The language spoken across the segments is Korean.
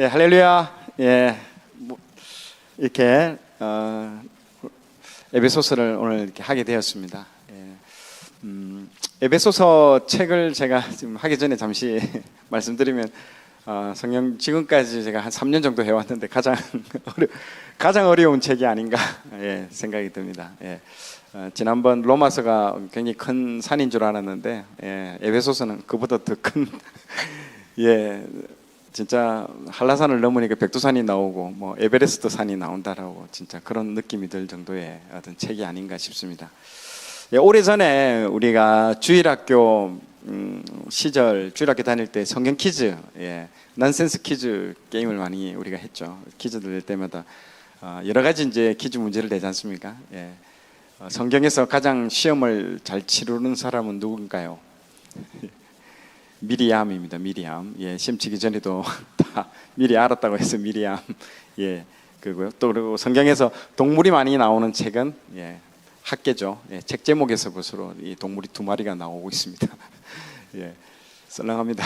예, 할렐루야. 예, 뭐, 이렇게 어, 에베소서를 오늘 이렇게 하게 되었습니다. 예, 음, 에베소서 책을 제가 지금 하기 전에 잠시 말씀드리면 어, 성경 지금까지 제가 한 3년 정도 해왔는데 가장 어려, 가장 어려운 책이 아닌가 예, 생각이 듭니다. 예. 어, 지난번 로마서가 굉장히 큰 산인 줄 알았는데 예, 에베소서는 그보다 더큰 예, 진짜 한라산을 넘으니까 백두산이 나오고 뭐 에베레스트 산이 나온다라고 진짜 그런 느낌이 들 정도의 어떤 책이 아닌가 싶습니다. 예, 오래 전에 우리가 주일학교 음, 시절 주일학교 다닐 때 성경 퀴즈, 예, 난센스 퀴즈 게임을 많이 우리가 했죠. 퀴즈 낼 때마다 어, 여러 가지 이제 퀴즈 문제를 내지 않습니까? 예. 어, 성경에서 가장 시험을 잘 치르는 사람은 누군가요? 미리암입니다. 미리암. 예, 시험 치기 전에도 다 미리 알았다고 해서 미리암. 예, 그고요. 또 그리고 성경에서 동물이 많이 나오는 책은 예, 학계죠. 예, 책 제목에서 볼수록 이 동물이 두 마리가 나오고 있습니다. 예, 썰렁합니다.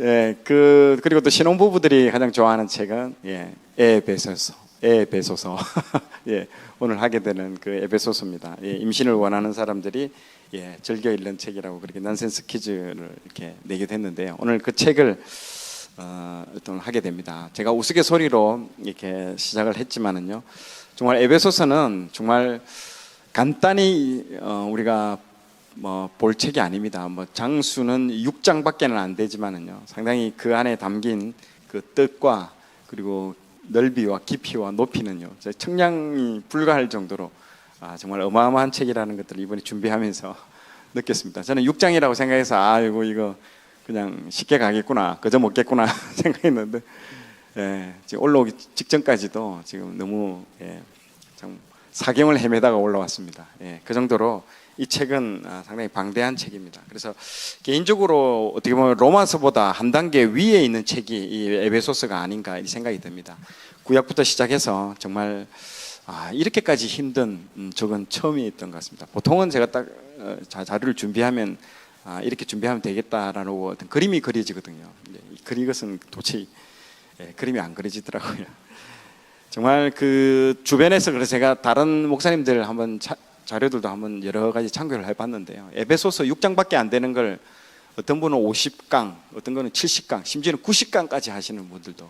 예, 그 그리고 또 신혼부부들이 가장 좋아하는 책은 예, 에베소서. 에베소서. 예, 오늘 하게 되는 그 에베소서입니다. 예, 임신을 원하는 사람들이 예, 즐겨 읽는 책이라고 그렇게 난센스 퀴즈를 이렇게 내게 됐는데요. 오늘 그 책을 어, 하게 됩니다. 제가 우스갯소리로 이렇게 시작을 했지만은요. 정말 에베소서는 정말 간단히 어, 우리가 뭐 볼 책이 아닙니다. 뭐 장수는 6장밖에는 안 되지만은요. 상당히 그 안에 담긴 그 뜻과 그리고 넓이와 깊이와 높이는요. 청량이 불가할 정도로 아, 정말 어마어마한 책이라는 것들을 이번에 준비하면서 느꼈습니다. 저는 6장이라고 생각해서 아이고 이거 그냥 쉽게 가겠구나, 그저 먹겠구나 생각했는데 예, 지금 올라오기 직전까지도 지금 너무 예, 참 사경을 헤매다가 올라왔습니다. 예, 그 정도로 이 책은 아, 상당히 방대한 책입니다. 그래서 개인적으로 어떻게 보면 로마서보다 한 단계 위에 있는 책이 이 에베소서가 아닌가 이 생각이 듭니다. 구약부터 시작해서 정말 아, 이렇게까지 힘든 음, 적은 처음이었던 것 같습니다. 보통은 제가 딱 어, 자, 자료를 준비하면 아, 이렇게 준비하면 되겠다라는 어떤 그림이 그려지거든요. 그린 것은 도저히 예, 그림이 안 그려지더라고요. 정말 그 주변에서 그래서 제가 다른 목사님들 한번 차, 자료들도 한번 여러 가지 참고를 해봤는데요. 에베소서 6장밖에 안 되는 걸 어떤 분은 50강, 어떤 분은 70강, 심지어는 90강까지 하시는 분들도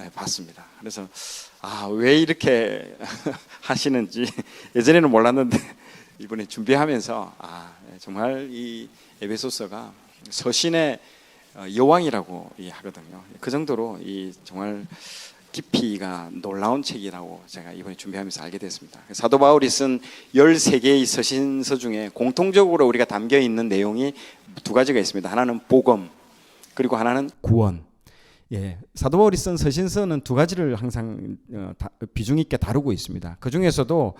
예, 봤습니다. 그래서 아, 왜 이렇게 하시는지 예전에는 몰랐는데 이번에 준비하면서 아, 정말 이 에베소서가 서신의 어, 여왕이라고 하거든요. 그 정도로 이 정말 깊이가 놀라운 책이라고 제가 이번에 준비하면서 알게 됐습니다. 사도 바울이 쓴 13개의 서신서 중에 공통적으로 우리가 담겨 있는 내용이 두 가지가 있습니다. 하나는 복음, 그리고 하나는 구원. 예, 사도 바울이 쓴 서신서는 두 가지를 항상 어, 다, 비중 있게 다루고 있습니다. 그 중에서도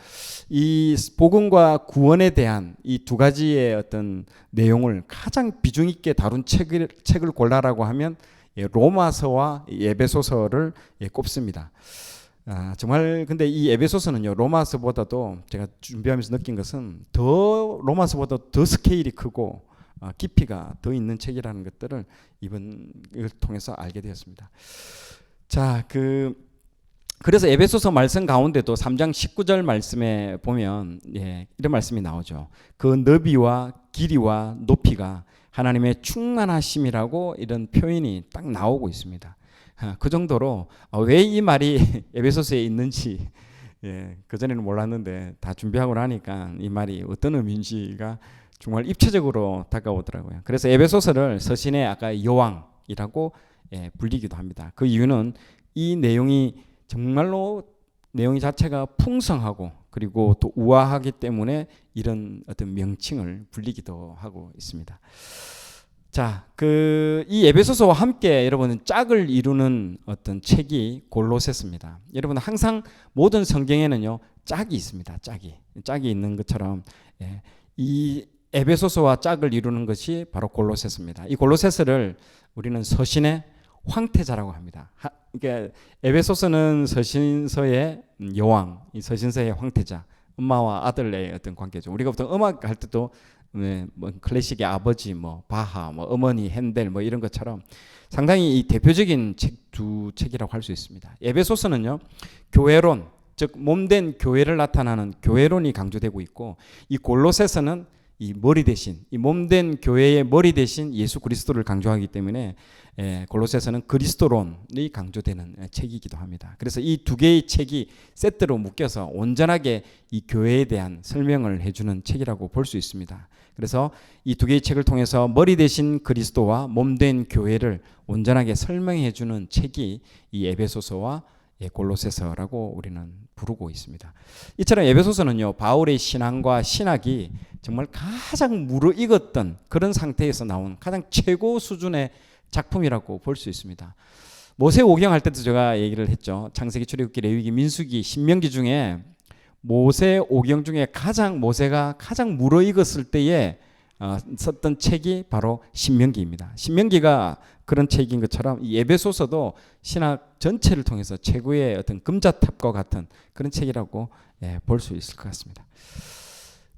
이 복음과 구원에 대한 이 두 가지의 어떤 내용을 가장 비중 있게 다룬 책을 책을 골라라고 하면 예, 로마서와 에베소서를 예, 꼽습니다. 아, 정말 근데 이 에베소서는요 로마서보다도 제가 준비하면서 느낀 것은 더 로마서보다 더 스케일이 크고 어, 깊이가 더 있는 책이라는 것들을 이번 을 통해서 알게 되었습니다. 자, 그 그래서 에베소서 말씀 가운데도 3장 19절 말씀에 보면 예, 이런 말씀이 나오죠. 그 너비와 길이와 높이가 하나님의 충만하심이라고 이런 표현이 딱 나오고 있습니다. 아, 그 정도로 어, 왜이 말이 에베소서에 있는지 예, 그 전에는 몰랐는데 다 준비하고 나니까 이 말이 어떤 의미인지가 정말 입체적으로 다가오더라고요. 그래서 에베소서를 서신의 아까 여왕이라고 예, 불리기도 합니다. 그 이유는 이 내용이 정말로 내용 자체가 풍성하고 그리고 또 우아하기 때문에 이런 어떤 명칭을 불리기도 하고 있습니다. 자, 그 이 에베소서와 함께 여러분은 짝을 이루는 어떤 책이 골로새서입니다. 여러분 항상 모든 성경에는요 짝이 있습니다. 짝이 짝이 있는 것처럼 예, 이 에베소서와 짝을 이루는 것이 바로 골로새서입니다. 이 골로새서를 우리는 서신의 황태자라고 합니다. 하, 그러니까 에베소서는 서신서의 여왕, 이 서신서의 황태자, 엄마와 아들의 어떤 관계죠. 우리가 보통 음악 할 때도 네, 뭐 클래식의 아버지, 뭐 바하, 뭐 어머니 핸델, 뭐 이런 것처럼 상당히 이 대표적인 책 두 책이라고 할 수 있습니다. 에베소서는요 교회론, 즉 몸된 교회를 나타나는 교회론이 강조되고 있고 이 골로새서는 이 머리 대신 이 몸된 교회의 머리 대신 예수 그리스도를 강조하기 때문에 예, 골로새서는 그리스도론이 강조되는 예, 책이기도 합니다. 그래서 이 두 개의 책이 세트로 묶여서 온전하게 이 교회에 대한 설명을 해주는 책이라고 볼 수 있습니다. 그래서 이 두 개의 책을 통해서 머리 대신 그리스도와 몸된 교회를 온전하게 설명해 주는 책이 이 에베소서와 예, 골로새서라고 우리는 부르고 있습니다. 이처럼 에베소서는요 바울의 신앙과 신학이 정말 가장 무르익었던 그런 상태에서 나온 가장 최고 수준의 작품이라고 볼 수 있습니다. 모세 오경 할 때도 제가 얘기를 했죠. 창세기, 출애굽기, 레위기, 민수기, 신명기 중에 모세 오경 중에 가장 모세가 가장 무르익었을 때에 어, 썼던 책이 바로 신명기입니다. 신명기가 그런 책인 것처럼 이 에베소서도 신학 전체를 통해서 최고의 어떤 금자탑과 같은 그런 책이라고 예, 볼 수 있을 것 같습니다.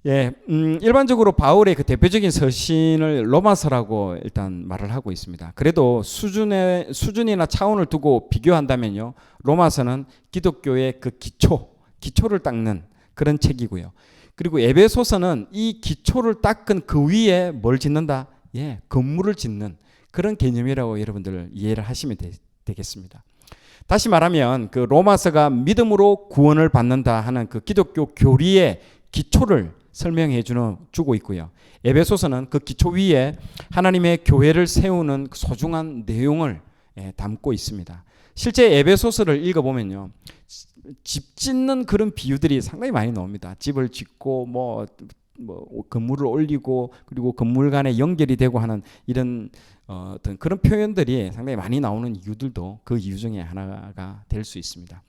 예, 음, 일반적으로 바울의 그 대표적인 서신을 로마서라고 일단 말을 하고 있습니다. 그래도 수준의 수준이나 차원을 두고 비교한다면요, 로마서는 기독교의 그 기초, 기초를 닦는 그런 책이고요. 그리고 에베소서는 이 기초를 닦은 그 위에 뭘 짓는다? 예, 건물을 짓는 그런 개념이라고 여러분들 이해를 하시면 되, 되겠습니다. 다시 말하면 그 로마서가 믿음으로 구원을 받는다 하는 그 기독교 교리의 기초를 설명해 주는 주고 있고요. 에베소서는 그 기초 위에 하나님의 교회를 세우는 그 소중한 내용을 예, 담고 있습니다. 실제 에베소서를 읽어보면요. 집 짓는 그런 비유들이 상당히 많이 나옵니다. 집을 짓고 뭐, 뭐 건물을 올리고 그리고 건물 간에 연결이 되고 하는 이런 어, 떤 그런 표현들이 상당히 많이 나오는 이유들도 그 이유 중에 하나가 될 수 있습니다.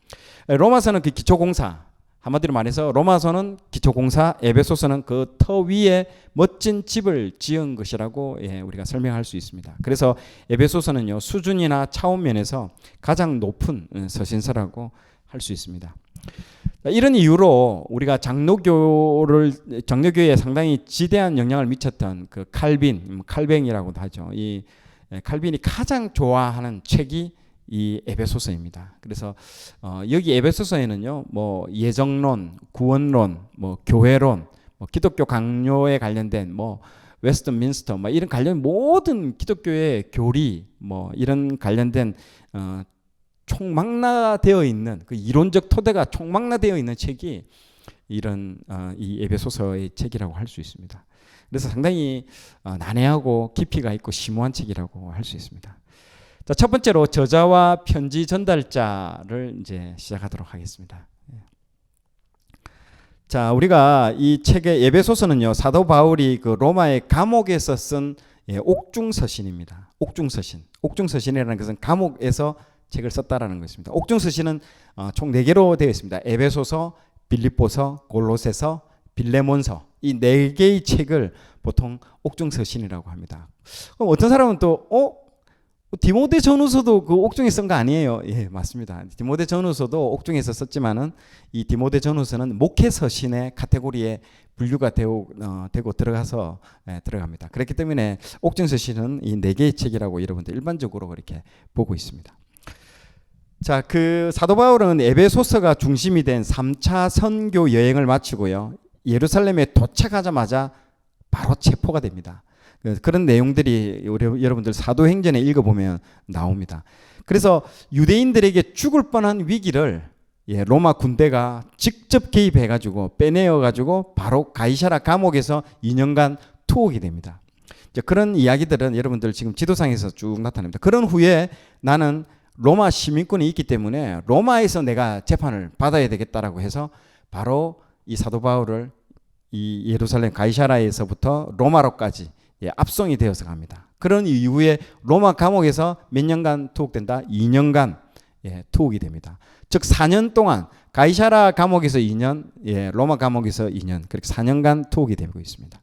로마서는 그 기초공사 한마디로 말해서 로마서는 기초공사, 에베소서는 그 터 위에 멋진 집을 지은 것이라고 예, 우리가 설명할 수 있습니다. 그래서 에베소서는요 수준이나 차원 면에서 가장 높은 어, 서신서라고 할 수 있습니다. 이런 이유로 우리가 장로교를 장로교에 상당히 지대한 영향을 미쳤던 그 칼빈, 칼뱅이라고도 하죠. 이 예, 칼빈이 가장 좋아하는 책이 이 에베소서입니다. 그래서 어, 여기 에베소서에는요, 뭐 예정론, 구원론, 뭐 교회론, 뭐 기독교 강요에 관련된 뭐 웨스트민스터, 뭐 이런 관련 모든 기독교의 교리, 뭐 이런 관련된 어, 총망라되어 있는 그 이론적 토대가 총망라되어 있는 책이 이런 어, 이 에베소서의 책이라고 할 수 있습니다. 그래서 상당히 어, 난해하고 깊이가 있고 심오한 책이라고 할 수 있습니다. 자, 첫 번째로 저자와 편지 전달자를 이제 시작하도록 하겠습니다. 예. 자, 우리가 이 책의 예배소서는요, 사도 바울이 그 로마의 감옥에서 쓴 예, 옥중서신입니다. 옥중서신. 옥중서신이라는 것은 감옥에서 책을 썼다라는 것입니다. 옥중서신은 어, 총 4개로 되어 있습니다. 에베소서, 빌립보서, 골로새서, 빌레몬서. 이 네 개의 책을 보통 옥중서 신이라고 합니다. 그럼 어떤 사람은 또 어? 디모데 전후서도 그 옥중에 쓴 거 아니에요? 예, 맞습니다. 디모데 전후서도 옥중에서 썼지만은 이 디모데 전후서는 목회 서 신의 카테고리에 분류가 되고, 어, 되고 들어가서 예, 들어갑니다. 그렇기 때문에 옥중 서 신은 이 네 개의 책이라고 여러분들 일반적으로 그렇게 보고 있습니다. 자, 그 사도 바울은 에베소서가 중심이 된 3차 선교 여행을 마치고요. 예루살렘에 도착하자마자 바로 체포가 됩니다. 그, 그런 내용들이 우리 여러분들 사도행전에 읽어보면 나옵니다. 그래서 유대인들에게 죽을 뻔한 위기를 예, 로마 군대가 직접 개입해가지고 빼내어가지고 바로 가이샤라 감옥에서 2년간 투옥이 됩니다. 그런 이야기들은 여러분들 지금 지도상에서 쭉 나타납니다. 그런 후에 나는 로마 시민권이 있기 때문에 로마에서 내가 재판을 받아야 되겠다라고 해서 바로 이 사도 바울을 이 예루살렘 가이샤라에서부터 로마로까지 예, 압송이 되어서 갑니다. 그런 이후에 로마 감옥에서 몇 년간 투옥된다? 2년간 예, 투옥이 됩니다. 즉 4년 동안 가이샤라 감옥에서 2년, 예, 로마 감옥에서 2년, 그렇게 4년간 투옥이 되고 있습니다.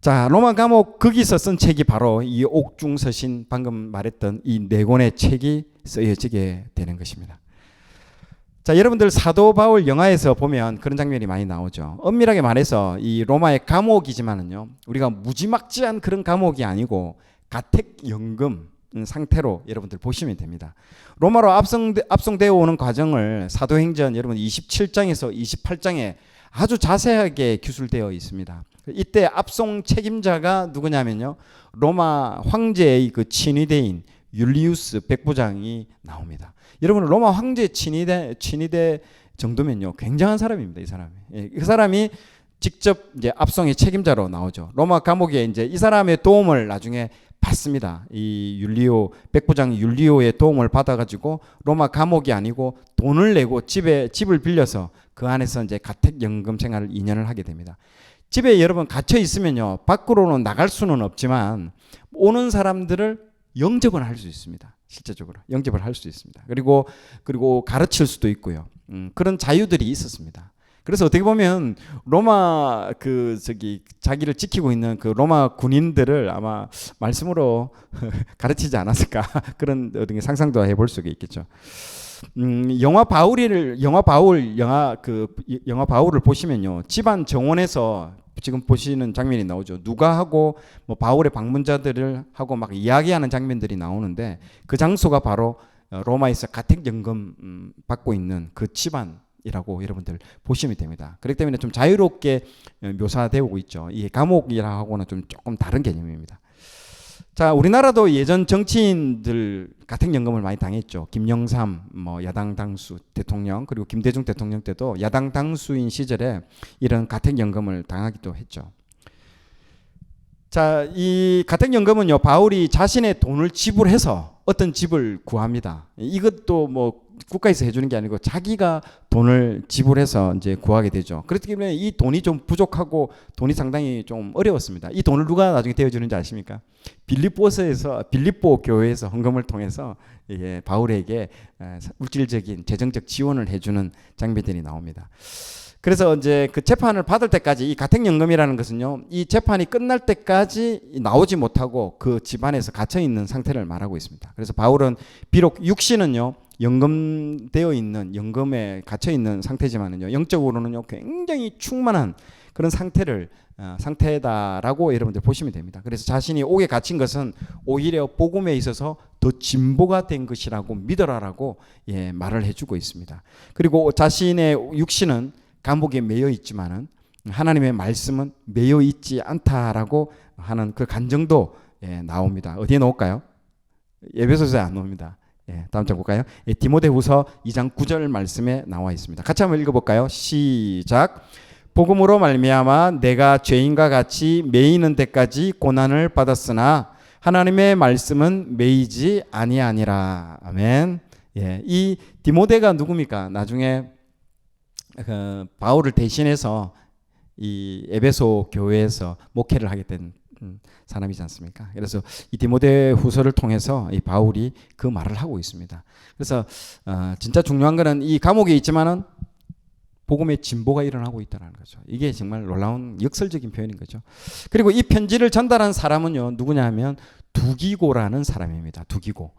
자, 로마 감옥 거기서 쓴 책이 바로 이 옥중서신 방금 말했던 이 네 권의 책이 쓰여지게 되는 것입니다. 자, 여러분들 사도 바울 영화에서 보면 그런 장면이 많이 나오죠. 엄밀하게 말해서 이 로마의 감옥이지만은요, 우리가 무지막지한 그런 감옥이 아니고 가택 연금 상태로 여러분들 보시면 됩니다. 로마로 압송 압송되어 오는 과정을 사도행전 여러분 27장에서 28장에 아주 자세하게 기술되어 있습니다. 이때 압송 책임자가 누구냐면요. 로마 황제의 그 친위대인 율리우스 백부장이 나옵니다. 여러분 로마 황제 친위대 친위대 정도면요. 굉장한 사람입니다. 이 사람이. 예, 그 사람이 직접 이제 압송의 책임자로 나오죠. 로마 감옥에 이제 이 사람의 도움을 나중에 받습니다. 이 율리오 백부장 율리오의 도움을 받아가지고 로마 감옥이 아니고 돈을 내고 집에 집을 빌려서 그 안에서 이제 가택 연금 생활을 2년을 하게 됩니다. 집에 여러분 갇혀 있으면요 밖으로는 나갈 수는 없지만 오는 사람들을 영접은 할 수 있습니다. 실제적으로 영접을 할 수 있습니다. 그리고 그리고 가르칠 수도 있고요. 음, 그런 자유들이 있었습니다. 그래서 어떻게 보면 로마 그 저기 자기를 지키고 있는 그 로마 군인들을 아마 말씀으로 가르치지 않았을까 그런 어떤 상상도 해볼 수가 있겠죠. 음, 영화 바울이를 영화 바울 영화 그 영화 바울을 보시면요 집안 정원에서 지금 보시는 장면이 나오죠. 누가 하고 뭐 바울의 방문자들을 하고 막 이야기하는 장면들이 나오는데 그 장소가 바로 어, 로마에서 가택 연금 음, 받고 있는 그 집안 이라고 여러분들 보시면 됩니다. 그렇기 때문에 좀 자유롭게 어, 묘사되고 있죠. 이 감옥이라고는 좀 조금 다른 개념입니다. 자, 우리나라도 예전 정치인들 같은 연금을 많이 당했죠. 김영삼 뭐 야당 당수 대통령 그리고 김대중 대통령 때도 야당 당수인 시절에 이런 가택 연금을 당하기도 했죠. 자, 이 가택 연금은요. 바울이 자신의 돈을 지불해서 어떤 집을 구합니다. 이것도 뭐 국가에서 해주는 게 아니고 자기가 돈을 지불해서 이제 구하게 되죠. 그렇기 때문에 이 돈이 좀 부족하고 돈이 상당히 좀 어려웠습니다. 이 돈을 누가 나중에 대어주는지 아십니까? 빌립보서에서 빌립보 교회에서 헌금을 통해서 예, 바울에게 물질적인 재정적 지원을 해주는 장면들이 나옵니다. 그래서 이제 그 재판을 받을 때까지 이 가택연금이라는 것은요, 이 재판이 끝날 때까지 나오지 못하고 그 집안에서 갇혀 있는 상태를 말하고 있습니다. 그래서 바울은 비록 육신은요, 연금되어 있는 연금에 갇혀 있는 상태지만은요, 영적으로는요, 굉장히 충만한 그런 상태를 어, 상태다라고 여러분들 보시면 됩니다. 그래서 자신이 옥에 갇힌 것은 오히려 복음에 있어서 더 진보가 된 것이라고 믿어라라고 예, 말을 해주고 있습니다. 그리고 자신의 육신은 감옥에 매여 있지만은 하나님의 말씀은 매여 있지 않다라고 하는 그 간정도 예, 나옵니다. 어디에 놓을까요? 예배소서에 안 나옵니다. 예, 다음 장 볼까요? 예, 디모데후서 2장 9절 말씀에 나와 있습니다. 같이 한번 읽어볼까요? 시작. 복음으로 말미암아 내가 죄인과 같이 매이는 데까지 고난을 받았으나 하나님의 말씀은 매이지 아니하니라. 아멘. 예, 이 디모데가 누굽니까? 나중에 그 바울을 대신해서 이 에베소 교회에서 목회를 하게 된 음, 사람이지 않습니까? 그래서 이 디모데 후서를 통해서 이 바울이 그 말을 하고 있습니다. 그래서 어, 진짜 중요한 것은 이 감옥에 있지만은 복음의 진보가 일어나고 있다는 거죠. 이게 정말 놀라운 역설적인 표현인 거죠. 그리고 이 편지를 전달한 사람은요 누구냐 하면 두기고라는 사람입니다. 두기고.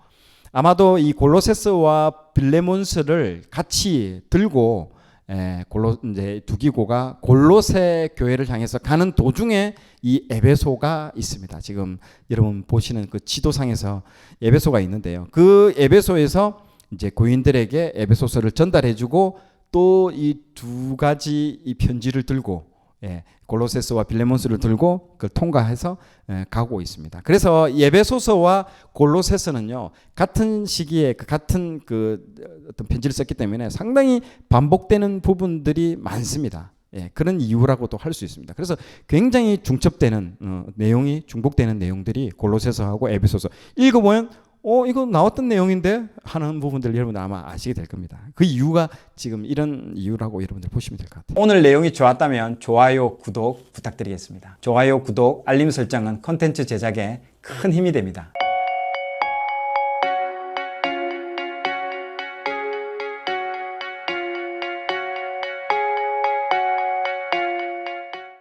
아마도 이 골로세스와 빌레몬스를 같이 들고 에, 골로 이제 두기고가 골로새 교회를 향해서 가는 도중에 이 에베소가 있습니다. 지금 여러분 보시는 그 지도상에서 에베소가 있는데요. 그 에베소에서 이제 고인들에게 에베소서를 전달해주고 또 이 두 가지 이 편지를 들고 예, 골로세스와 빌레몬스를 들고 그걸 통과해서 예, 가고 있습니다. 그래서 예배소서와 골로세스는요 같은 시기에 그 같은 그 어떤 편지를 썼기 때문에 상당히 반복되는 부분들이 많습니다. 예, 그런 이유라고도 할 수 있습니다. 그래서 굉장히 중첩되는 어, 내용이 중복되는 내용들이 골로새서하고 에베소서 읽어보면 어 이거 나왔던 내용인데 하는 부분들 여러분들 아마 아시게 될 겁니다. 그 이유가 지금 이런 이유라고 여러분들 보시면 될 것 같아요. 오늘 내용이 좋았다면 좋아요, 구독 부탁드리겠습니다. 좋아요, 구독, 알림 설정은 컨텐츠 제작에 큰 힘이 됩니다.